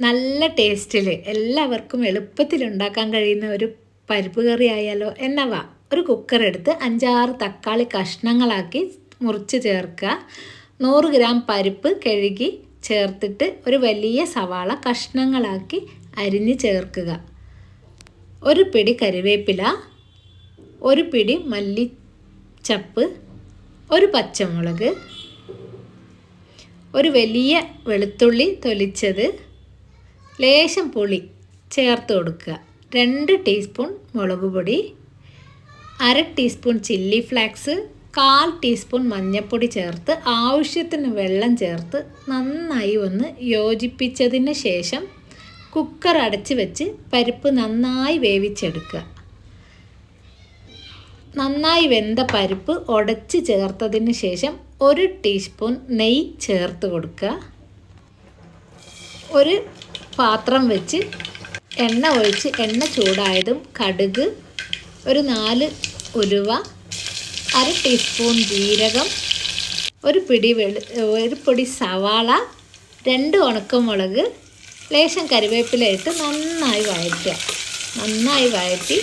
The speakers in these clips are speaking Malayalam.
നല്ല ടേസ്റ്റിൽ എല്ലാവർക്കും എളുപ്പത്തിൽ ഉണ്ടാക്കാൻ കഴിയുന്ന ഒരു പരിപ്പ് കറി ആയാലോ എന്നവ. ഒരു കുക്കർ എടുത്ത് അഞ്ചാറ് തക്കാളി കഷ്ണങ്ങളാക്കി മുറിച്ച് ചേർക്കുക നൂറ് ഗ്രാം പരിപ്പ് കഴുകി ചേർത്തിട്ട് ഒരു വലിയ സവാള കഷ്ണങ്ങളാക്കി അരിഞ്ഞ് ചേർക്കുക. ഒരു പിടി കറിവേപ്പില ഒരു പിടി മല്ലിച്ചപ്പ് ഒരു പച്ചമുളക് ഒരു വലിയ വെളുത്തുള്ളി തൊലിച്ചത് ലേശം പുളി ചേർത്ത് കൊടുക്കുക. രണ്ട് ടീസ്പൂൺ മുളക് പൊടി അര ടീസ്പൂൺ ചില്ലി ഫ്ലാക്സ് കാൽ ടീസ്പൂൺ മഞ്ഞൾപ്പൊടി ചേർത്ത് ആവശ്യത്തിന് വെള്ളം ചേർത്ത് നന്നായി ഒന്ന് യോജിപ്പിച്ചതിന് ശേഷം കുക്കർ അടച്ച് വെച്ച് പരിപ്പ് നന്നായി വേവിച്ചെടുക്കുക. നന്നായി വെന്ത പരിപ്പ് ഉടച്ച് ചേർത്തതിന് ശേഷം ഒരു ടീസ്പൂൺ നെയ്യ് ചേർത്ത് കൊടുക്കുക. ഒരു പാത്രം വെച്ച് എണ്ണ ഒഴിച്ച് എണ്ണ ചൂടായതും കടുക് ഒരു നാല് ഉലുവ അര ടീസ്പൂൺ ജീരകം ഒരു പിടി വെളു ഒരു പൊടി സവാള രണ്ട് ഉണക്കമുളക് ലേശം കരിവേപ്പിലയിട്ട് നന്നായി വഴറ്റുക. നന്നായി വഴറ്റി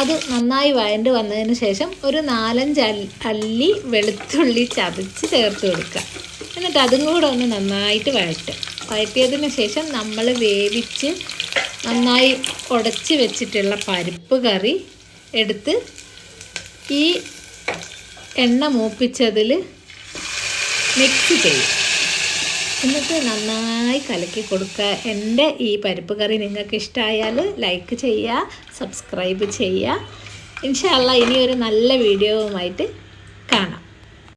അത് നന്നായി വഴണ്ട് വന്നതിന് ശേഷം ഒരു നാലഞ്ച് അല്ലി വെളുത്തുള്ളി ചതച്ച് ചേർത്ത് കൊടുക്കുക. എന്നിട്ട് അതും കൂടെ ഒന്ന് നന്നായിട്ട് വഴറ്റുക. വഴറ്റിയതിന് ശേഷം നമ്മൾ വേവിച്ച് നന്നായി ഉടച്ച് വെച്ചിട്ടുള്ള പരിപ്പ് കറി എടുത്ത് ഈ എണ്ണ മൂപ്പിച്ചതിൽ മിക്സ് ചെയ്യും. എന്നിട്ട് നന്നായി കലക്കി കൊടുക്കുക. എന്റെ ഈ പരിപ്പ് കറി നിങ്ങൾക്ക് ഇഷ്ടമായാൽ ലൈക്ക് ചെയ്യുക സബ്സ്ക്രൈബ് ചെയ്യുക. ഇൻഷാല്ല ഇനിയൊരു നല്ല വീഡിയോവുമായിട്ട് കാണാം.